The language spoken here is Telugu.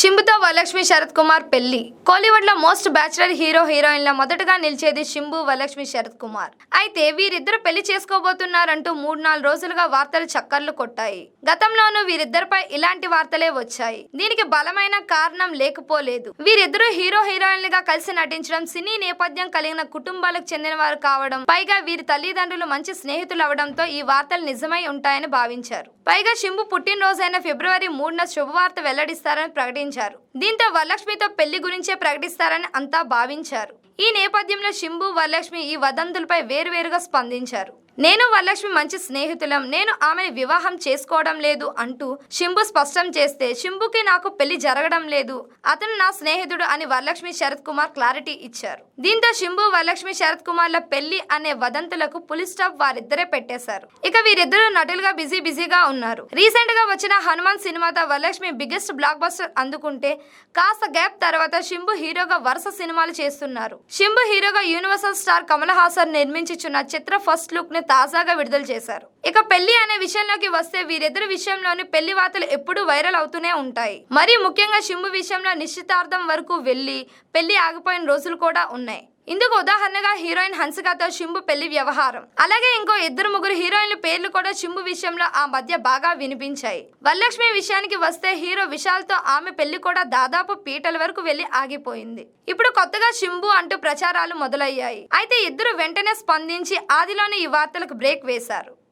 శింబుతో వరలక్ష్మి శరత్ కుమార్ పెళ్ళి. కోలీవుడ్లో మోస్ట్ బ్యాచులర్ హీరో హీరోయిన్ల మొదటగా నిలిచేది శింబు వరలక్ష్మి శరత్ కుమార్. అయితే వీరిద్దరు పెళ్ళి చేసుకోబోతున్నారంటూ మూడు నాలుగు రోజులుగా వార్తలు చక్కర్లు కొట్టాయి. గతంలోనూ వీరిద్దరిపై ఇలాంటి వార్తలే వచ్చాయి. దీనికి బలమైన కారణం లేకపోలేదు. వీరిద్దరూ హీరో హీరోయిన్లుగా కలిసి నటించడం సినీ నేపథ్యం కలిగిన కుటుంబాలకు చెందిన వారు కావడం పైగా వీరి తల్లిదండ్రులు మంచి స్నేహితులు అవడంతో ఈ వార్తలు నిజమై ఉంటాయని భావించారు. పైగా శింబు పుట్టినరోజైన ఫిబ్రవరి మూడున శుభవార్త వెల్లడిస్తారని ప్రకటించారు. దీంతో వరలక్ష్మితో పెళ్ళి గురించే ప్రకటిస్తారని అంతా భావించారు. ఈ నేపథ్యంలో శింభు వరలక్ష్మి ఈ వదంతులపై వేరువేరుగా స్పందించారు. నేను వరలక్ష్మి మంచి స్నేహితులం. నేను ఆమెని వివాహం చేసుకోవడం లేదు అంటూ శింబు స్పష్టం చేస్తే శింబుకి నాకు పెళ్ళి జరగడం లేదు. అతను నా స్నేహితుడు అని వరలక్ష్మి శరత్ కుమార్ క్లారిటీ ఇచ్చారు. దీంతో శింబు వరలక్ష్మి శరత్ కుమార్ల పెళ్ళి అనే వదంతులకు పులి స్టాప్ వారిద్దరే పెట్టేశారు. ఇక వీరిద్దరూ నటులుగా బిజీ బిజీగా ఉన్నారు. రీసెంట్గా వచ్చిన హనుమాన్ సినిమాతో వరలక్ష్మి బిగ్గెస్ట్ బ్లాక్ బస్టర్ అందుకుంటే కాస్త గ్యాప్ తర్వాత శింబు హీరోగా వరుస సినిమాలు చేస్తున్నారు. శింబు హీరోగా యూనివర్సల్ స్టార్ కమల్ హాసన్ నిర్మించుచున్న చిత్ర ఫస్ట్ లుక్ని తాజాగా విడుదల చేశారు. ఇక పెళ్ళి అనే విషయంలోకి వస్తే వీరిద్దరి విషయంలోని పెళ్ళి వార్తలు ఎప్పుడూ వైరల్ అవుతూనే ఉంటాయి. మరి ముఖ్యంగా శింబు విషయంలో నిశ్చితార్థం వరకు వెళ్ళి పెళ్ళి ఆగిపోయిన రోజులు కూడా ఉన్నాయి. ఇందుకు ఉదాహరణగా హీరోయిన్ హన్సికతో శింబు పెళ్ళి వ్యవహారం. అలాగే ఇంకో ఇద్దరు ముగ్గురు హీరోయిన్ల పేర్లు కూడా శింబు విషయంలో ఆ మధ్య బాగా వినిపించాయి. వరలక్ష్మి విషయానికి వస్తే హీరో విశాల్తో ఆమె పెళ్ళి కూడా దాదాపు పీటల వరకు వెళ్ళి ఆగిపోయింది. ఇప్పుడు కొత్తగా శింబు అంటూ ప్రచారాలు మొదలయ్యాయి. అయితే ఇద్దరు వెంటనే స్పందించి ఆదిలోనే ఈ వార్తలకు బ్రేక్ వేశారు.